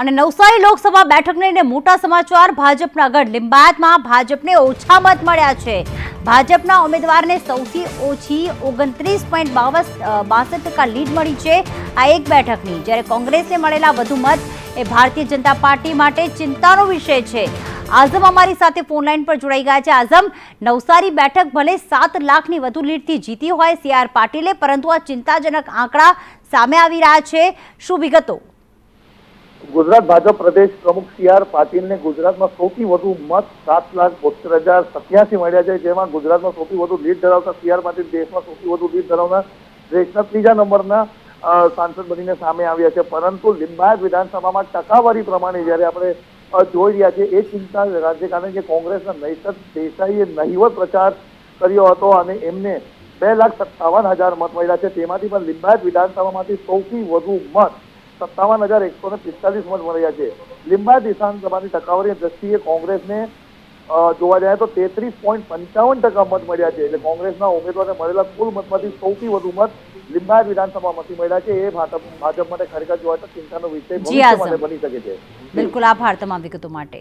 અને નવસારી લોકસભા બેઠકને લઈને મોટા સમાચાર. ભાજપના ગઢ લિંબાયતમાં ભાજપને ઓછા મત મળ્યા છે. ભાજપના ઉમેદવારને સૌથી ઓછી ઓગણત્રીસ પોઈન્ટ બાવસ બાસઠ ટકા લીડ મળી છે આ એક બેઠકની. જ્યારે કોંગ્રેસને મળેલા વધુ મત એ ભારતીય જનતા પાર્ટી માટે ચિંતાનો વિષય છે. આઝમ અમારી સાથે ફોનલાઈન પર જોડાઈ ગયા છે. આઝમ, નવસારી બેઠક ભલે સાત લાખની વધુ લીડથી જીતી હોય સી આર પાટીલે, પરંતુ આ ચિંતાજનક આંકડા સામે આવી રહ્યા છે. શું વિગતો? ગુજરાત ભાજપ પ્રદેશ પ્રમુખ સી આર પાટીલને ગુજરાતમાં સૌથી વધુ મત સાત લાખ બોતેર હજાર સત્યાસી મળ્યા છે, જેમાં ગુજરાતમાં સૌથી વધુ લીડ ધરાવતા સી આર પાટીલ દેશમાં સૌથી વધુ લીડ ધરાવનાર દેશના ત્રીજા નંબરના સાંસદ બનીને સામે આવ્યા છે. પરંતુ લિંબાયત વિધાનસભામાં ટકાવારી પ્રમાણે જ્યારે આપણે જોઈ રહ્યા છે એ ચિંતા રાજ્ય કારણ કે કોંગ્રેસના નૈસદ દેસાઈએ નહીવત પ્રચાર કર્યો હતો અને એમને બે લાખ સત્તાવન હજાર મત મળ્યા છે. તેમાંથી પણ લિંબાયત વિધાનસભામાંથી સૌથી વધુ મત સત્તાવન હજાર એકસો ને પિસ્તાલીસ મત મળ્યા છે. લીંબાયત વિધાનસભાની ટકાવારી દ્રષ્ટિએ કોંગ્રેસને જોવા જાય તો તેત્રીસ પોઈન્ટ પંચાવન ટકા મત મળ્યા છે. એટલે કોંગ્રેસના ઉમેદવારને મળેલા કુલ મતમાંથી સૌથી વધુ મત લીંબાયત વિધાનસભામાંથી મળ્યા છે. એ ભાજપ માટે ખરેખર જોવા તો ચિંતાનો વિષય બની શકે છે. બિલકુલ. આભાર તમામ વિગતો માટે.